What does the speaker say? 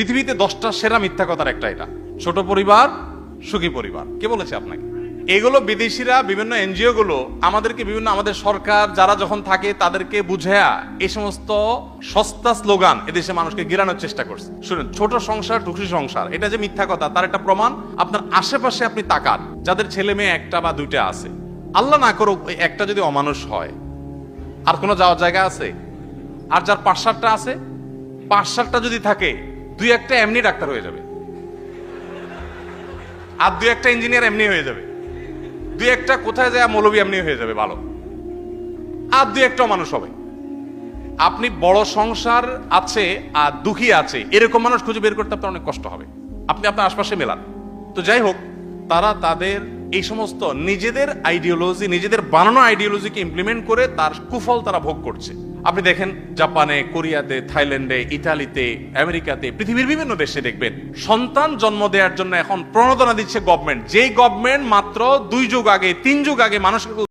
পৃথিবীতে দশটা সেরা মিথ্যা কথার একটা এটা। ছোট পরিবার, সুখী পরিবার। কে বলেছে আপনাকে? এগুলো বিদেশিরা, বিভিন্ন এনজিও গুলো আমাদেরকে, বিভিন্ন আমাদের সরকার যারা যখন থাকে তাদেরকে বুঝায়া এই সমস্ত সস্তা স্লোগান এদেশে মানুষকে গিরানোর চেষ্টা করছে। শুনুন, ছোট সংসার সুখী সংসার, এটা যে মিথ্যা কথা, তার একটা প্রমাণ, আপনার আশেপাশে আপনি তাকান, যাদের ছেলে মেয়ে একটা বা দুইটা আছে। আল্লাহ না করুক একটা যদি অমানুষ হয়, আর কোনো যাওয়ার জায়গা আছে? আর যার পাঁচ সাতটা আছে? পাঁচ সাতটা যদি থাকে দুই একটা এমনি ডাক্তার হয়ে যাবে। আর দুই একটা ইঞ্জিনিয়ার এমনি হয়ে যাবে। দুই একটা কোথায় যায় মৌলবী এমনি হয়ে যাবে, ভালো। আর দুই একটা মানুষ হবে। আপনি বড় সংসার আছে আর দুঃখী আছে, এরকম মানুষ খুঁজে বের করতে আপনার অনেক কষ্ট হবে। আপনি আপনার আশপাশে মেলান। তো যাই হোক, তারা তাদের এই সমস্ত নিজেদের আইডিওলজি নিজেদের বানানো আইডিওলজিকে ইমপ্লিমেন্ট করে তার কুফল তারা ভোগ করছে। আপনি দেখেন, জাপানে, কোরিয়াতে, থাইল্যান্ডে, ইতালিতে, আমেরিকাতে, পৃথিবীর বিভিন্ন দেশে দেখবেন, সন্তান জন্ম দেওয়ার জন্য এখন প্রণোদনা দিচ্ছে গভর্নমেন্ট যেই গভর্নমেন্ট মাত্র দুই যুগ আগে, তিন যুগ আগে মানুষকে